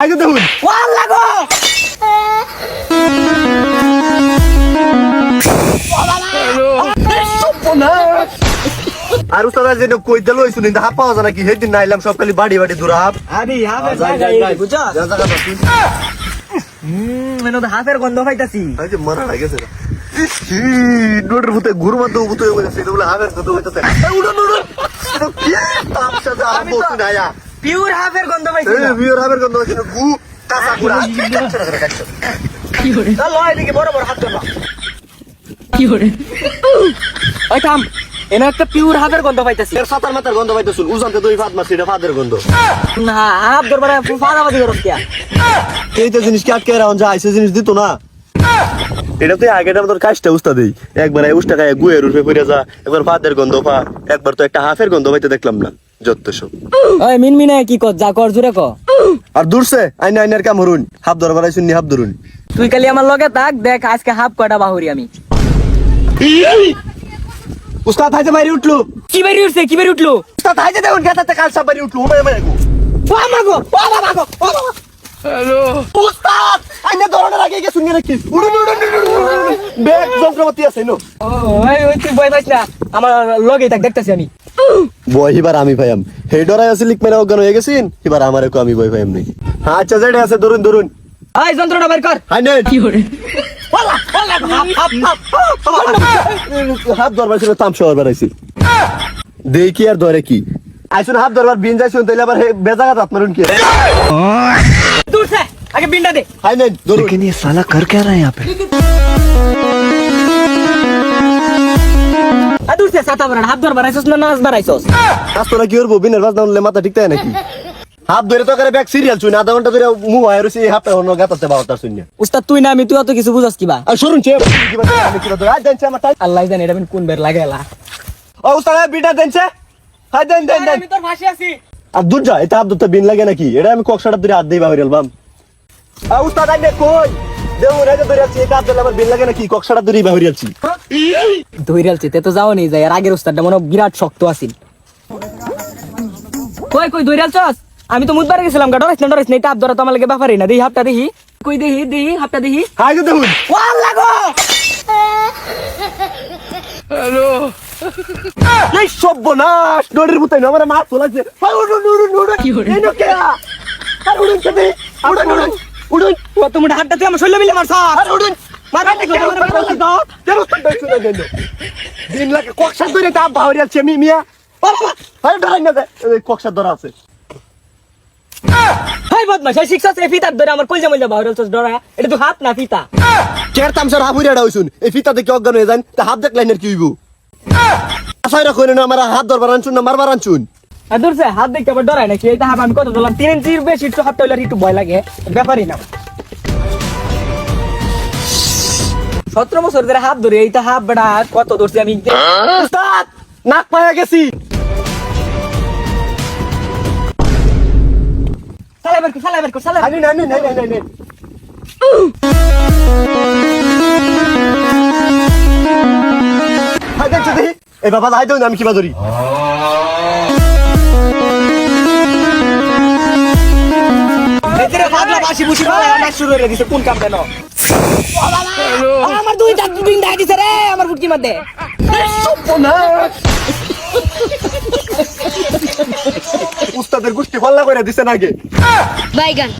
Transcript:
আগে দেখুন আর উস্তাদ আজ যেন কই দিল হইছুন হাফ পাওয়া যায় নাকি সেদিন নাইলাম সব খালি বাড়ি বাড়ি দূর হাফ আরে যাই, যা, যা, হুম মানে হাফের গন্ধ পাইতাছি যে মারা হয়ে গেছে ইস, হি, নোটের ভূতে ঘুর মারতে ভূতে হয়ে গেছে এটা বলে হাফের উড়ুন, উড়ুন। কি? আরম্ভ হচ্ছে আয়া। পিওর হাফের গন্ধ বিয়ের হাফের গন্ধ না, গু, কাঁচা গুড়া। কাচ্চা করে। চল লয় দিকে বড় বড় হাত ধরো ওই থাম। এনে একটা পিওর হাফের গন্ধ পাইতাছি। এর সাতার মাথার গন্ধ পাইতেছুন। উজানতে দুই ফাত মারছি এটা ফাদের গন্ধ। না হাফ ধরবারে ফাদাবাদি করো কিয়া? এইটা জিনিস কি আটকে রাখুন যা আইসে জিনিস দিত না। এটা তো আগেটা আমাদের কাজটা উস্তা দেই। একবার এই উস্তা খায় গুয়ের রূপে পড়ে যা একবার ফাদের গন্ধ পা একবার তো একটা হাফের গন্ধ পাইতে দেখলাম না। যত সব। ওই মিনমিনে কি কর যা কর জুরে ক আর দূরছে আইনা আইনার কাম হরুন। হাফ দরবার আইসুন হাফ ধরুন। তুই খালি আমার লগে থাক দেখ আজকে হাফ কয়টা বাহুরি আমি। উস্তাদ হাইতে মারি উঠল। কি বেরি উঠছে কি বেরি উঠল? উস্তাদ হাইতে দেখুন গেতাতে কাল সব মারি উঠল। উমে মারি গো ও আমাগো ও আমাগো ও আমাগো উস্তাদ আইনা ধরনের আগে গেছুন নি নাকি উড়ুন উড়ুন উড়ুন উড়ুন ব্যাগ যন্ত্রপাতি আছে নো ওই ওই তুই ভয় পাইছ না। আমার লগে থাক দেখতাছি আমি। বয় এবার আমি ভাইয়াম হে ডরাই আছে লিখ মেরে অজ্ঞান হয়ে গেছিন এবার আমারে কো আমি বয় ভাইয়াম নেই আচ্ছা যেটা আছে ধরুন ধরুন ওই যন্ত্রটা বের কর হাই নেন OLA OLA half half half হাত দরবার ছিল তাম শহর বেড়াইছি দেখি আর ধরে কি আইসুন হাত দরবার বিন যাইছুন তাইলে আবার বেজাগা হাত মারুন কি দূর সে আগে বিন্ডা দে হাই নেন ধরুন लेकिन ये साला कर क्या रहा है यहाँ पे আ দূর সে সাতা বড় হাত ধর বাড়াইছস না নাচ বাড়াইছস? আস্তরা কি করব? বিনের বাজ না উঠলে মাথা ঠিক তাই নাকি? হাত ধরে তো করে ব্যাগ সিরিয়াল চুন আধা ঘণ্টা ধরে মুহ হয় রয়েছে হাত অন্য গাতাতে বাবাটার শূন্য উস্তাদ তুই না আমি তুই অত কিছু বুঝাস কিবা আর সরুন চে কিবা করে আমি কিবা ধরে আজ দেনছে আমার আল্লাহ জানে এটা কোন বের লাগেলা ও উস্তাদ বিটা দেনছে হাই দেন দেন দেন। আমি তোর ফাঁসি আছি। আর দুধ যা এটা আব্দুল বিন লাগে নাকি? এটা আমি কক্সাটা ধরে হাত দিয়ে বাহির বাম। আ উস্তাদ আইনে কই? দেউ রেজে ধরে আছি এটা আব্দুল আমার বিন লাগে নাকি? কক্সাটা ধরে বাহির আছি। ধইরাল চিতে তো যাও নি যাই আর আগের উস্তাদটা মনে বিরাট শক্ত আছিল। কই কই ধইরাল চস? আমি তো মুদবার গেছিলাম গা ডরাইছ না ডরাইছ না এটা আবদরা তো আমার লাগে ব্যাপারই না দেহি হাপটা দেখি কই দেহি দেহি হাপটা দেখি হাই যে দেখুন ওয়াল্লা গো! এই সর্বনাশ ডরের মতোই না আমার মাছ তোলাছে হাই উড়ুন উড়ুন উড়ুন। এই নো কে আর উড়ুন চলে উড়ুন উড়ুন ও তুমি হাতটা তুই আমার শৈল মিলে মারছ আর উড়ুন। মাথা থেকে আমার মাথা দাও। কেন উস্তাদ দেখছ না কেন দিন লাগে কক্সা ধরে তা বাহির আছে মি মিয়া হাই ডরাই না কক্সা ধরা আছে। হাই বদমাশ এই শিক্ষা সে ফিতার ধরে আমার কলজা মলজা বাহুরাল চস ডরা এটা তো হাত না ফিতা। চেয়ার তামসার হাফ উড়ে হইছুন। এই ফিতা দেখে অজ্ঞান হয়ে যান তা হাত দেখলেন আর কি হইব? আশাই রাখো না আমার হাত ধরবার আনছুন না মারবার আনছুন। আর দূর হাত দেখতে আবার ডরাই নাকি? এটা হাত আমি কত দিলাম তিন ইঞ্চির বেশি একটু হাতটা হইলে একটু ভয় লাগে। ব্যাপারই না। সতেরো বছর ধরে হাত ধরে এইটা হাত বেড়া কত ধরছি আমি? উস্তাদ নাক পায়া গেছি। দেখি এই বাবা আমি কিবা ধরি। বাসি বুসি শুরু হয়ে কোন কাম দেন আমার দুই দাঁত দুদিন দেখা দিছে রে আমার ফুটকি মধ্যে উস্তাদের গোষ্ঠী হল্লা করে দিছে নাকি? বাইগান।